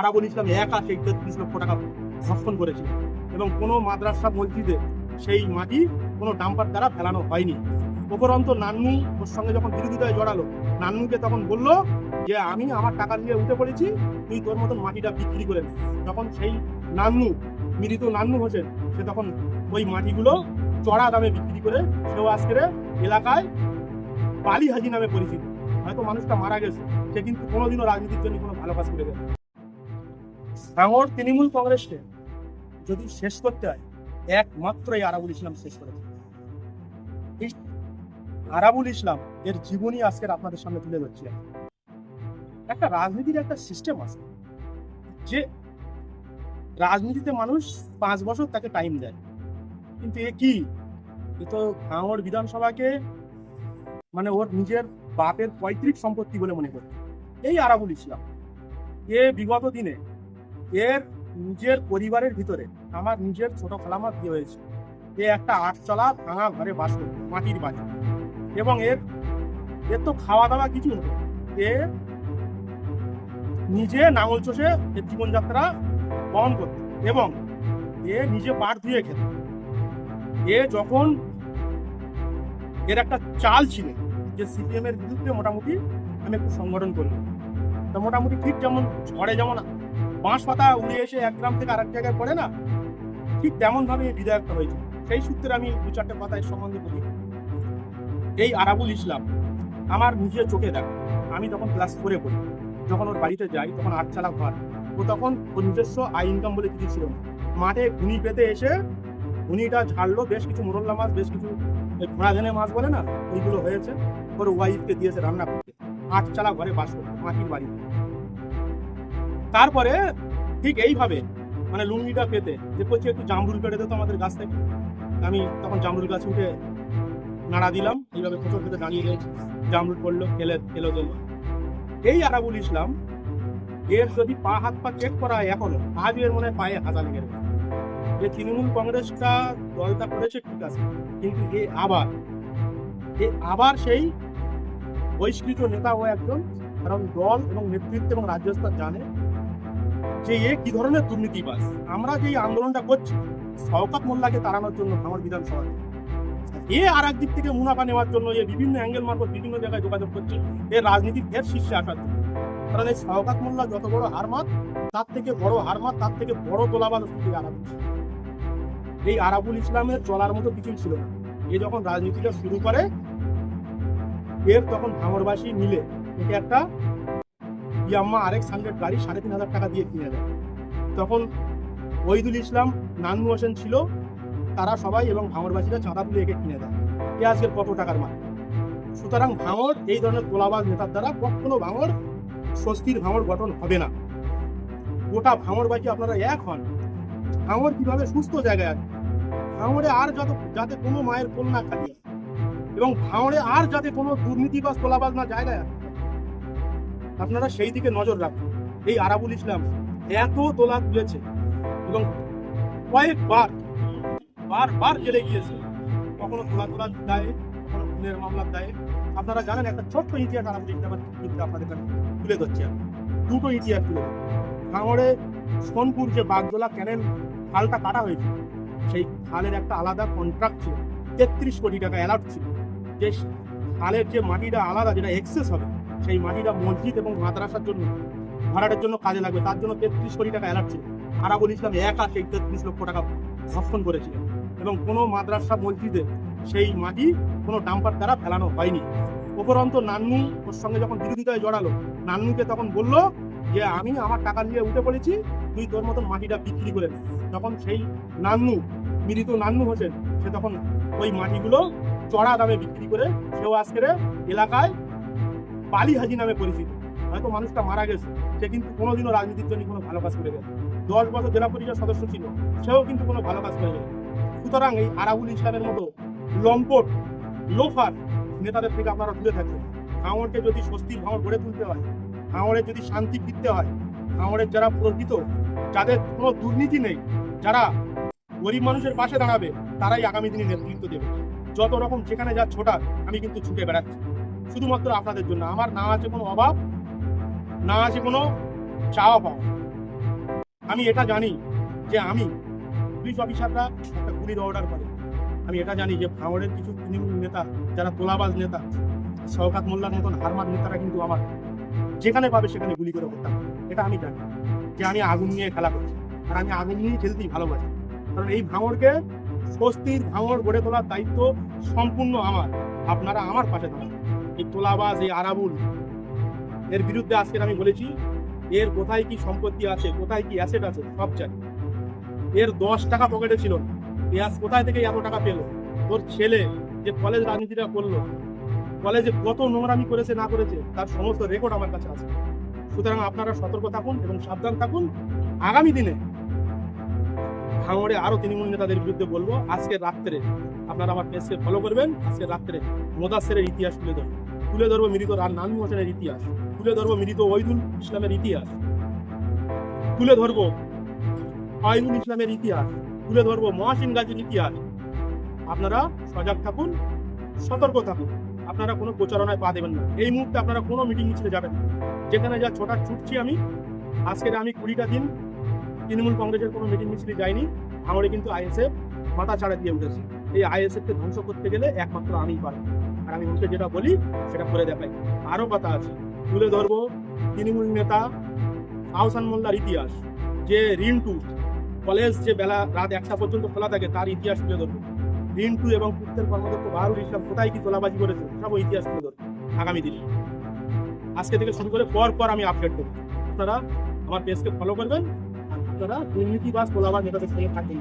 আরাবুল ইসলাম একা সেই তেত্রিশ লক্ষ টাকা ধর্ষণ করেছে। এবং কোনো মাদ্রাসা মসজিদে সেই মাটি, কোনো ডাম্পার দ্বারা ফেলানো হয়নি। উপরন্ত নান্নু ওর সঙ্গে যখন বিরোধিতায় জড়ালো, নান্নুকে তখন বলল যে, আমি আমার টাকা দিয়ে উঠে পড়েছি, তুই তোর মতন মাটিটা বিক্রি করে। তখন সেই নান্নু মৃত নান্নু হোসেন, সে তখন ওই মাটিগুলো চড়া দামে বিক্রি করে সেও আজকের এলাকায় বালি হাজি নামে পরিচিত। হয়তো মানুষটা মারা গেছে, সে কিন্তু কোনোদিনও রাজনীতির জন্য কোনো ভালো কাজ করে দেয় ভাঙড় তৃণমূল কংগ্রেসকে যদি শেষ করতে হয়, একমাত্র এই আরাবুল ইসলাম শেষ করেছে এই আরাবুল ইসলাম এর জীবনী আজকের আপনাদের সামনে তুলে ধরছি একটা রাজনীতির একটা সিস্টেম আছে, যে রাজনীতিতে মানুষ পাঁচ বছর তাকে টাইম দেয়। কিন্তু এ কি? এ তো ভাঙড় বিধানসভাকে মানে ওর নিজের বাপের পৈতৃক সম্পত্তি বলে মনে করে। এই আরাবুল ইসলাম, এ বিগত দিনে এর নিজের পরিবারের ভিতরে, আমার নিজের ছোট খালামার বিয়ে হয়েছে। এ একটা আটচলা ভাঙা ঘরে বাস করত, মাটির বাড়ি। এবং এর এর তো খাওয়া দাওয়া কিছু হতো এ নিজে নাঙল চষে এর জীবনযাত্রা বহন করত এবং এ নিজে পাট ধুয়ে খেত। এ যখন এর একটা চাল ছিল, যে সিপিএম এর বিরুদ্ধে মোটামুটি আমি একটু সংগঠন করলাম। তা মোটামুটি ঠিক যেমন ঝড়ে যেমন বাঁশ পাতা উড়ে এসে এক গ্রাম থেকে আরেক জায়গায় পড়ে না? ঠিক তেমন ভাবে বিধায়কটা হয়েছে সেই সূত্রে আমি দু চারটে এর সম্বন্ধে বলি। এই আরাবুল ইসলাম আমার নিজের চোখে দেখ। আমি তখন ক্লাস ফোরে পড়ি। যখন ওর বাড়িতে যাই, তখন আটচালা ঘর। ও তখন ওর নিজস্ব আই ইনকাম বলে কিছু ছিল না। মাঠে ঘুনি পেতে এসে ঘুনিটা ঝাড়লো, বেশ কিছু মোরল্লা মাছ, বেশ কিছু ঘোড়া ধেনে মাছ বলে না, ওইগুলো হয়েছে। ওর ওয়াইফকে দিয়েছে রান্না করতে। আটচালা ঘরে বাস করতে মাটির বাড়ি তারপরে ঠিক এইভাবে মানে লুঙ্গিটা পেতে, যে করছি একটু জামরুল পেড়ে দিত আমাদের গাছ থেকে, আমি তখন জামরুল গাছ উঠে নাড়া দিলাম, এইভাবে কোচর পেতে দাঁড়িয়ে গেছি জামরুল পড়ল খেলে খেলো দিল এই আরাবুল ইসলাম, এর যদি পা, হাত, পা চেক করা হয় এখনও আজও এর মনে হয় পায়ে হাতা লেগে। যে তৃণমূল কংগ্রেসটা দলটা করেছে ঠিক আছে, কিন্তু এ আবার এ আবার সেই বহিষ্কৃত নেতা ও একজন, কারণ দল এবং নেতৃত্ব এবং রাজ্যস্তর জানে যে এ কি ধরনের দুর্নীতিবাজ আমরা যে আন্দোলনটা করছি, শওকাত মোল্লাকে তাড়ানোর জন্য আমার বিধানসভায় এ আর এক দিক থেকে মুনাফা নেওয়ার জন্য এ বিভিন্ন অ্যাঙ্গেল মারফত বিভিন্ন জায়গায় যোগাযোগ করছে, এ রাজনীতির ফের শীর্ষে আসার জন্য। কারণ এই শওকাত মোল্লা যত বড় হারমাত তার থেকে বড় হারমাত তার থেকে বড় এই আরাবুল। এই আরাবুল ইসলামের চলার মতো কিছুই ছিল না। এ যখন রাজনীতিটা শুরু করে এর তখন ভাঙরবাসী মিলে একে একটা ইয়াম্মা আরেক্স হান্ড্রেড গাড়ি সাড়ে তিন হাজার টাকা দিয়ে কিনে দেয়। তখন ওইদুল ইসলাম নান্নু হোসেন ছিল, তারা সবাই এবং ভাঙরবাসীরা চাঁদা তুলে একে কিনে দেয়। এ আজকের কত টাকার মাল? সুতরাং ভাঙর, এই ধরনের গোলাবাজ নেতার দ্বারা কখনো ভাঙর, স্বস্তির ভাঙর গঠন হবে না। গোটা ভাঙরবাসী আপনারা এক হন। ভাঙর কীভাবে সুস্থ জায়গায় আছে? ভাঙরে আর যত, যাতে কোনো মায়ের কন্যা খালি হয় এবং ভাঙড়ে আর যাতে কোনো দুর্নীতি বা তোলাবাজ না জায়গায় আসে। আপনারা সেই দিকে নজর রাখুন। এই আরাবুল ইসলাম এত তোলা তুলেছে এবং কয়েকবার, বারবার জেলে গিয়েছে। কখনো তোলা তোলার দায়ে, কখনো খুনের মামলার দায়ে। আপনারা জানেন, একটা ছোট্ট ইতিহাস আরাবুল ইসলামের কিন্তু আপনাদের কাছে তুলে ধরছি আমি। দুটো ইতিহাস তুলে ধরছি। সোনপুর যে বাগদোলা ক্যানেল খালটা কাটা হয়েছে, সেই খালের একটা আলাদা কন্ট্রাক্ট ছিল। তেত্রিশ কোটি টাকা অ্যালার্ট ছিল। যে খালের যে মাটিটা আলাদা, যেটা এক্সেস হবে সেই মাটিটা মসজিদ এবং মাদ্রাসার জন্য, ভাড়াটের জন্য কাজে লাগবে। তার জন্য তেত্রিশ কোটি টাকা অ্যালার্ট ছিল। আরাবুল ইসলাম একা সেই তেত্রিশ লক্ষ টাকা ধর্ষণ করেছিলেন। এবং কোনো মাদ্রাসা, মসজিদে সেই মাটি, কোনো ডাম্পার দ্বারা ফেলানো হয়নি। উপরন্ত নান্নু ওর সঙ্গে যখন বিরোধিতায় জড়ালো, নান্নুকে তখন বলল যে, আমি আমার টাকা নিয়ে উঠে পড়েছি, তুই তোর মতন মাটিটা বিক্রি করে। তখন সেই নান্নু, মৃত নান্নু হোসেন, সে তখন ওই মাটিগুলো চড়া দামে বিক্রি করে সেও আজকের এলাকায় বালি হাজি নামে পরিচিত। হয়তো মানুষটা মারা গেছে, সে কিন্তু কোনোদিনও রাজনীতির জন্য কোনো ভালো কাজ করে গেছে। দশ বছর জেলা পরিষদ সদস্য ছিল, সেও কিন্তু কোনো ভালো কাজ করে গেছে। সুতরাং এই আরাবুল ইসলামের মতো লম্পট লোফার নেতাদের থেকে আপনারা দূরে থাকবেন। ভাঙড়কে যদি স্বস্তির ভাঙড় গড়ে তুলতে হয়, ভাঙড়ে যদি শান্তি ফিরতে হয়, ভাঙড়ের যারা প্রকৃত, যাদের কোনো দুর্নীতি নেই, যারা গরিব মানুষের পাশে দাঁড়াবে, তারাই আগামী দিনে নেতৃত্ব দেবে। যত রকম যেখানে যা ছোটার, আমি কিন্তু ছুটে বেড়াচ্ছি। শুধুমাত্র আপনাদের জন্য। আমার না আছে কোনো অভাব, না আছে কোনো চাওয়া পাওয়া। আমি এটা জানি যে আমি পুলিশ অফিসাররা একটা গুলির অর্ডার করে। আমি এটা জানি যে ভাঙড়ের কিছু তৃণমূল নেতা, যারা তোলাবাজ নেতা, শওকাত মোল্লার মতন হারমার নেতারা কিন্তু আমার যেখানে পাবে সেখানে গুলি করে করতাম এটা আমি জানি যে আমি আগুন নিয়ে খেলা করছি। আর আমি আগুন নিয়ে খেলতেই ভালোবাসি। কারণ এই ভাঙড়কে স্বস্তির ভাঙড় গড়ে তোলার দায়িত্ব সম্পূর্ণ আমার। আপনারা আমার পাশে দাঁড়ান। এই তোলাবাজ, এই আরাবুল। এর বিরুদ্ধে আজকে আমি বলেছি, এর কোথায় কি সম্পত্তি আছে, কোথায় কি অ্যাসেট আছে, সব জানি। এর দশ টাকা পকেটে ছিল আজ কোথায় থেকে এত টাকা পেল? তোর ছেলে যে কলেজ রাজনীতিটা করল কলেজে কত নোংরামি করেছে, না করেছে, তার সমস্ত রেকর্ড আমার কাছে আছে। সুতরাং আপনারা সতর্ক থাকুন এবং সাবধান থাকুন। আগামী দিনে ভাঙড়ে আরও তৃণমূল নেতাদের বিরুদ্ধে বলব আজকে রাত্রে আপনারা আমার পেজকে ফলো করবেন আজকে রাত্রে মোদাসেরের ইতিহাস তুলে ধরবো তুলে ধরবো মৃত, আর নানু হোসেনের ইতিহাস। তুলে ধরবো মৃত ওইদুল ইসলামের ইতিহাস। তুলে ধরবো আইনুল ইসলামের ইতিহাস। তুলে ধরবো মহাসিন গাজীর ইতিহাস। আপনারা সজাগ থাকুন, সতর্ক থাকুন। আপনারা কোনো প্রচারণায় পা দেবেন না। এই মুহূর্তে আপনারা কোনো মিটিং মিছিলে যাবেন না। যেখানে যা ছোটা ছুটছি আমি, আজকের আমি কুড়িটা দিন তৃণমূল কংগ্রেসের কোনো মিটিং মিছিলে যাইনি। আমারে কিন্তু আইএসএফ মাথা ছাড়া দিয়ে উঠেছে। এই আইএসএফ কে ধ্বংস করতে গেলে একমাত্র আমিই পারব। আর আমি মুখে যেটা বলি, সেটা করে দেখাই। আরও কথা আছে, তুলে ধরবো তৃণমূল নেতা আহসান মোল্লার ইতিহাস। যে রিন্টু, কলেজ যে বেলা রাত একটা পর্যন্ত খোলা থাকে, তার ইতিহাস তুলে ধরবো। রিন্টু এবং পুত্রের কর্মদক্ষ বাহারুল ইসলাম কোথায় কি তোলাবাজি করেছে, সব ইতিহাস তুলে ধরবো আগামী দিনে। আজকে থেকে শুরু করে পর পর আমি আপডেট দেবো আপনারা আমার পেজকে ফলো করবেন, আর আপনারা দুর্নীতিবাজ তোলাবাজ নেতাদের সঙ্গে থাকবেন।